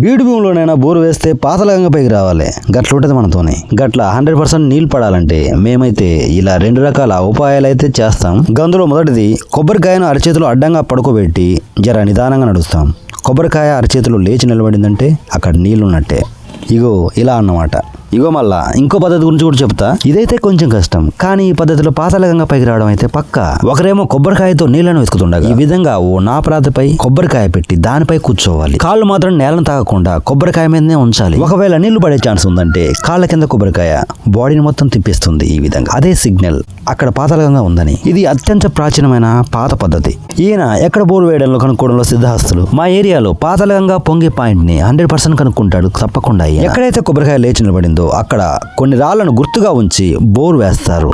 బీడు భూమిలోనైనా బోరు వేస్తే పాతలగంగా పైకి రావాలి. గట్ల ఉంటుంది మనతోనే. గట్ల హండ్రెడ్ పర్సెంట్ నీళ్ళు పడాలంటే మేమైతే ఇలా రెండు రకాల ఉపాయాలు అయితే చేస్తాం. గందులో మొదటిది కొబ్బరికాయను అరచేతిలో అడ్డంగా పడుకోబెట్టి జర నిదానంగా నడుస్తాం. కొబ్బరికాయ అరచేతిలో లేచి నిలబడిందంటే అక్కడ నీళ్ళున్నట్టే ఇగో ఇలా అన్నమాట. ఇగో మళ్ళా ఇంకో పద్ధతి గురించి కూడా చెప్తా. ఇదైతే కొంచెం కష్టం కానీ ఈ పద్ధతిలో పాతాళగంగా పైకి రావడం అయితే పక్క. ఒకరేమో కొబ్బరికాయతో నీళ్ళను వెతుకుతుండగా ఈ విధంగా ఓ నాపరాతిపై కొబ్బరికాయ పెట్టి దానిపై కూర్చోవాలి. కాళ్ళు మాత్రం నేలను తాగకుండా కొబ్బరికాయ మీదనే ఉంచాలి. ఒకవేళ నీళ్ళు పడే ఛాన్స్ ఉందంటే కాళ్ళ కింద కొబ్బరికాయ బాడీని మొత్తం తిప్పిస్తుంది ఈ విధంగా. అదే సిగ్నల్ అక్కడ పాతాళగంగా ఉందని. ఇది అత్యంత ప్రాచీనమైన పాత పద్ధతి. ఈయన ఎక్కడ బోరు వేయడంలో కనుక్కోవడంలో సిద్ధహస్తులు. మా ఏరియాలో పాతాళగంగా పొంగే పాయింట్ని హండ్రెడ్ పర్సెంట్ కనుక్కుంటాడు తప్పకుండా ఎక్కడైతే కొబ్బరికాయ లేచి నిలబడిందో అక్కడ కొన్ని రాళ్ళను గుర్తుగా ఉంచి బోరు వేస్తారు.